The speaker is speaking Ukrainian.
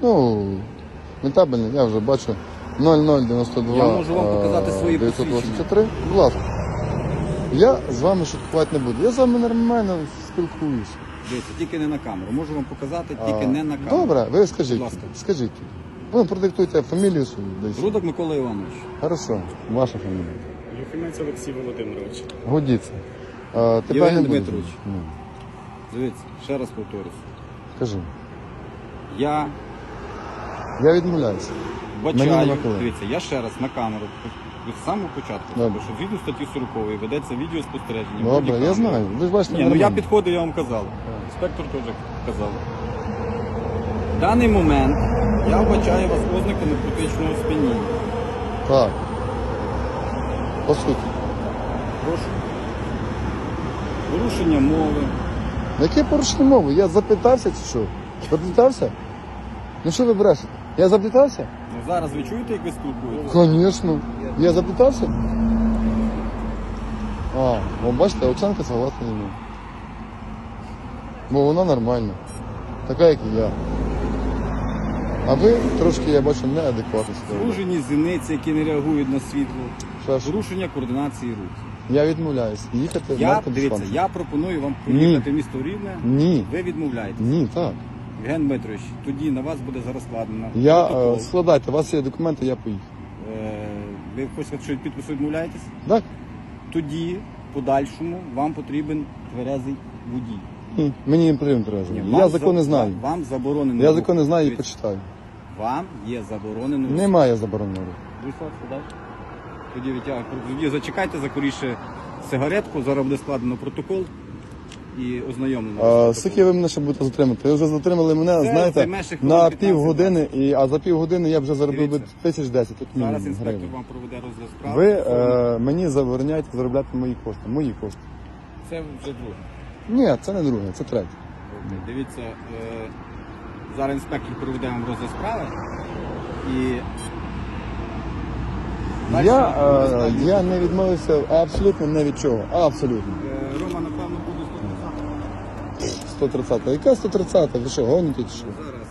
Ну, ментабельний, я вже бачу. 0092 Я можу вам показати а, свої 983. Будь ласка. Я з вами шуткувати не буду. Я з вами нормально спілкуюся. Дивіться, тільки не на камеру. Можу вам показати, тільки А, не на камеру. Добре, ви скажіть. Будь ласка. Скажіть. Ви продиктуйте фамілію свою десь. Рудок Микола Іванович. Хорошо, ваша фамілія. Юхимець Олексій Володимирович. Годіться. А, тебе Євген не. Дмитрович. Ну, Дивіться, ще раз повторюсь. Скажи. Я Я відмовляюся. Мені бачаю, нема коли. дивіться, я ще раз на камеру від самого початку Добре. скажу, що згідно статті 40 ведеться відеоспостереження. Добре, я знаю. Ви ж бачите, Ні, ну я нормально. підходив, я вам казав. Інспектор теж казав. В даний момент я вбачаю вас ознаки наркотичного сп'яніння. Так. По суті. Прошу. Порушення мови. Яке порушення мови? Я запитався чи що? Запитався? Ну що ви брешете? Я запитався? Ну, зараз ви чуєте, як ви спілкуєтесь? Звісно. Я запитався? А, ви бачите, Оксанка согласна зі мною. Бо вона нормальна. Така, як і я. А ви трошки, я бачу, неадекватно себе. Звужені зіниці, які не реагують на світло. Що ж, Порушення координації руху. Я відмовляюсь їхати в Я, наркодиспансер. дивіться, я пропоную вам поїхати в місто Рівне. Ні. Ви відмовляєте. Ні, так. Євген Дмитрович, тоді на вас буде зараз складено Я протокол. е, складайте, у вас є документи, я поїхав. Е, ви хочете сказати, що від підпису відмовляєтесь? Так? Тоді, в подальшому, вам потрібен тверезий водій. Ні. Мені не потрібно тверезо. Ні, Я вам закони за- знаю. Вам заборонено. Я рух. закони знаю і Дивіться, почитаю. Вам є заборонено. Немає забороненого. Вийшла, сказав? Тоді витягуй. Тоді зачекайте, закуріше сигаретку, зараз буде складено протокол і ознайомлено. Скільки ви мене ще будете затримати? Ви вже затримали мене, Це знаєте, займе ще хвилин на 15-20. півгодини, і, а за півгодини я б вже заробив би Дивіться. тисяч десять, як мінімум. Зараз інспектор гривень. вам проведе розгляд справи. Ви е, мені забороняєте заробляти мої кошти. Мої кошти. Це вже друге. Ні, це не друге, це третє. Окей, Дивіться, е, зараз інспектор проведе вам розгляд справи і. Я, е, я не відмовився абсолютно не від чого. Абсолютно. Е, Рома, напевно, буде 130. 130. Яка 130? Ви що, гоните чи що? Зараз